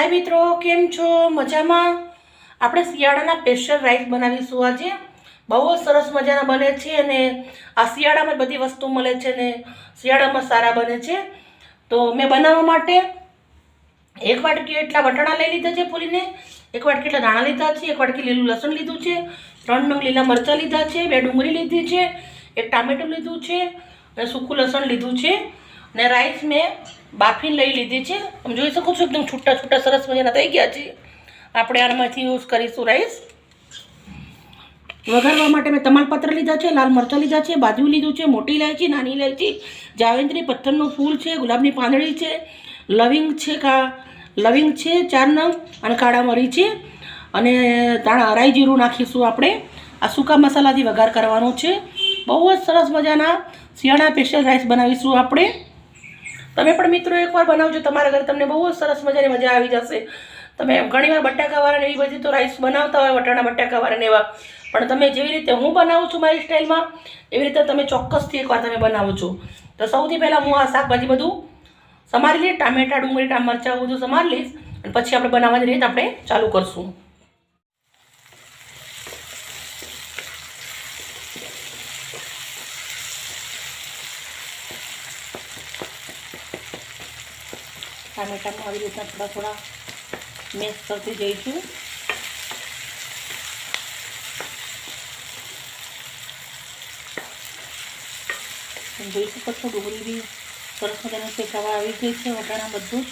હાય મિત્રો, કેમ છો? મજામાં? આપણે શિયાળાના સ્પેશિયલ રાઈસ બનાવીશું આજે. બહુ જ સરસ મજાના બને છે અને આ શિયાળામાં બધી વસ્તુ મળે છે ને શિયાળામાં સારા બને છે. તો મેં બનાવવા માટે એક વાટકી એટલા વટાણા લઈ લીધા છે પૂરીને, એક વાટકી એટલા દાણા લીધા છે, એક વાટકી લીલું લસણ લીધું છે, ત્રણ નંગ લીલા મરચાં લીધા છે, બે ડુંગળી લીધી છે, એક ટામેટું લીધું છે અને સૂકું લસણ લીધું છે. અને રાઈસ મેં બાફીને લઈ લીધી છે. તમે જોઈ શકો છો એકદમ છૂટા છૂટા સરસ મજાના થઈ ગયા છે. આપણે આમાંથી યુઝ કરીશું રાઈસ વઘારવા માટે મેં તમાલપત્ર લીધા છે, લાલ મરચાં લીધા છે, બાજુ લીધું છે, મોટી ઇલાયચી નાની ઇલાયચી જાવેન્દ્રી પથ્થરનું ફૂલ છે, ગુલાબની પાંદડી છે, લવિંગ છે કા, લવિંગ છે, ચાર નંગ અને કાળા મરી છે. અને તાણા રાઈ જીરું નાખીશું આપણે. આ સૂકા મસાલાથી વઘાર કરવાનો છે. બહુ જ સરસ મજાના શિયાળા સ્પેશિયલ રાઈસ બનાવીશું આપણે. તમે પણ મિત્રો એકવાર બનાવજો. તમારા ઘરે તમને બહુ સરસ મજાની મજા આવી જશે. તમે ઘણીવાર બટાકાવાળા ને એવી બધી તો રાઈસ બનાવતા હોય, વટાણા બટાકાવાળાને એવા. પણ તમે જેવી રીતે હું બનાવું છું મારી સ્ટાઇલમાં, એવી રીતે તમે ચોક્કસથી એકવાર તમે બનાવો છો. તો સૌથી પહેલાં હું આ શાકભાજી બધું સમારી લઈશ. ટામેટા, ડુંગળી ટામ મરચાં, બધું સમારી લઈશ. અને પછી આપણે બનાવવાની રીત આપણે ચાલુ કરશું. ટામેટામાં આવી રીતના થોડા થોડા મેશ કરતી જઈશું જોઈ શકો ડુંગળી બી સરસ મજાની શેકાવા આવી ગઈ છે, વટાણા બધું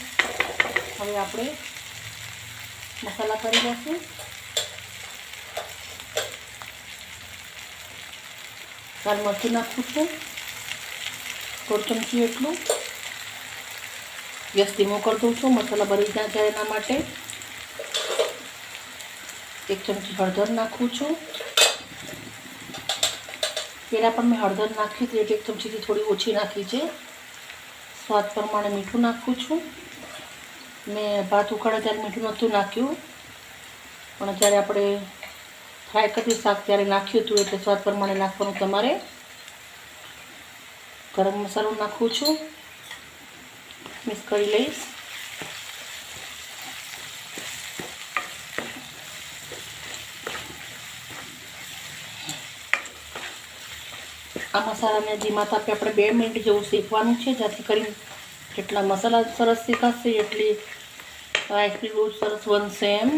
હવે આપણે મસાલા કરી લઈશું. લાલ મરચું નાખું છું. દોઢ ચમચી એટલું ગેસ ધીમો કરી દઉં છું, મસાલા ભરી ના જાય એના માટે. એક ચમચી હળદર નાખું છું. પહેલાં પણ મેં હળદર નાખી હતી, એટલે એક ચમચીથી થોડી ઓછી નાખી છે. સ્વાદ પ્રમાણે મીઠું નાખું છું. મેં ભાત ઉકાળે ત્યારે મીઠું નહોતું નાખ્યું. પણ જ્યારે આપણે ફ્રાય કરતી શાક ત્યારે નાખ્યું હતું, એટલે સ્વાદ પ્રમાણે નાખવાનું તમારે. ગરમ મસાલો નાખું છું. મિક્સ કરી લઈશ આ મસાલાને ધીમા તાપે આપણે બે મિનિટ જેવું શેકવાનું છે, જેથી કરીને જેટલા મસાલા સરસ શેકાશે એટલી આઈસ્ક્રીમ બહુ સરસ બનશે એમ.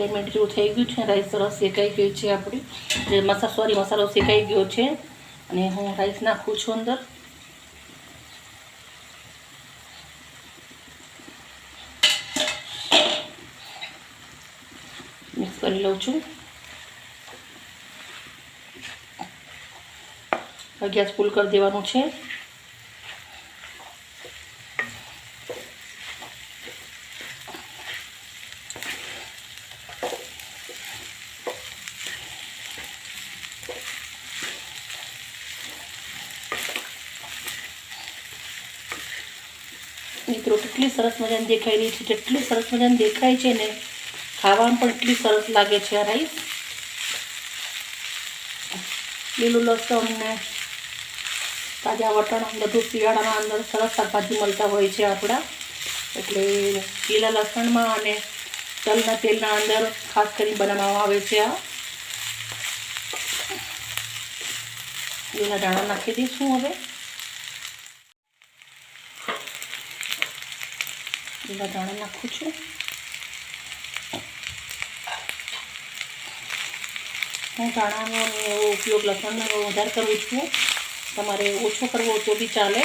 બે મિનિટ જેવું થઈ ગયું છે રાઈસ સરસ શેકાઈ ગયું છે આપણી જે મસા સોરી મસાલો શેકાઈ ગયો છે. અને હું રાઈસ નાખું છું અંદર. મિક્સ કરી લઉં છું. ગેસ ફૂલ કરી દેવાનું છે. મિત્રો, કેટલી સરસ મજાની દેખાઈ રહી છે, જેટલી સરસ મજાની દેખાય છે ને, ખાવામાં પણ એટલી સરસ લાગે છે આ રાઈસ. લીલું લસણ ને તાજા વટાણ બધું શિયાળામાં અંદર સરસ શાકભાજી મળતા હોય છે આપણા. એટલે લીલા લસણમાં અને તલના તેલના અંદર ખાસ કરીને બનાવવામાં આવે છે આ. લીલા દાણા નાખી દઈશું હવે. લીલા નાખું છું. હું ધાણાનો ઉપયોગ લસણનો વધારે કરું છું. તમારે ઓછો કરવો તો બી ચાલે.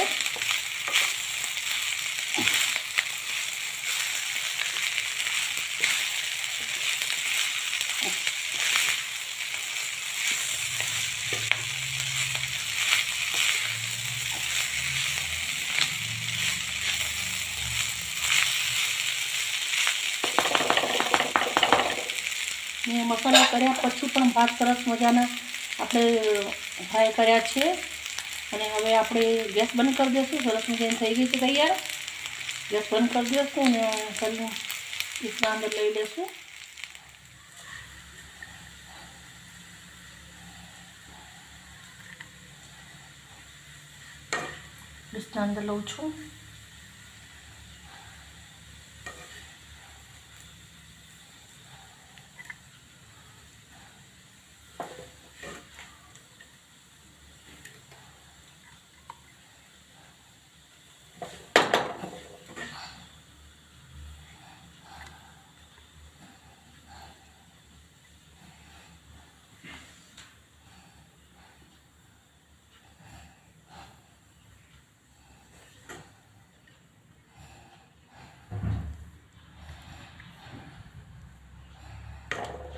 ને મસાલા કર્યા પછી પણ ભાત સરસ મજાના આપણે ફ્રાય કર્યા છે. અને હવે આપણે ગેસ બંધ કરી દઈશું. સરસ મજાની થઈ ગઈ છે તૈયાર. ગેસ બંધ કરી દઈશું અને સલનું ઈસરા અંદર લઈ લઈશું. ડિસ્ટા અંદર લઉં છું.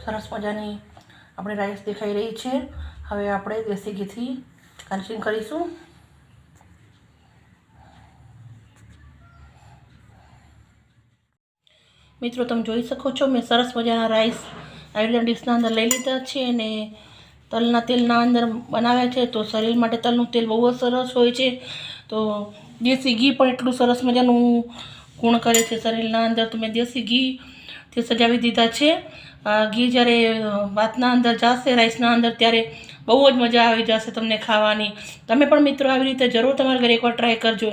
સરસ મજાની આપણે રાઈસ દેખાઈ રહી છે. હવે આપણે દેશી ઘીથી ગાર્નિશિંગ કરીશું. મિત્રો, તમે જોઈ શકો છો, મેં સરસ મજાના રાઈસ આયુર્વેદ ડીશના અંદર લઈ લીધા છે અને તલના તેલના અંદર બનાવ્યા છે. તો શરીર માટે તલનું તેલ બહુ જ સરસ હોય છે. તો દેશી ઘી પણ એટલું સરસ મજાનું ગુણ કરે છે શરીરના અંદર. તો મેં દેશી ઘીથી સજાવી દીધા છે. ઘી જ્યારે ભાતના અંદર જશે, રાઈસના અંદર, ત્યારે બહુ જ મજા આવી જશે તમને ખાવાની. તમે પણ મિત્રો આવી રીતે જરૂર તમારા ઘરે એકવાર ટ્રાય કરજો.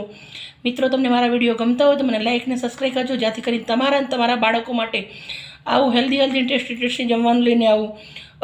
મિત્રો, તમને મારા વીડિયો ગમતા હોય તો મને લાઇક ને સબસ્ક્રાઈબ કરજો, જેથી કરીને તમારા અને તમારા બાળકો માટે આવું હેલ્ધી હેલ્ધી ટેસ્ટી ટેસ્ટી જમવાનું લઈને આવું.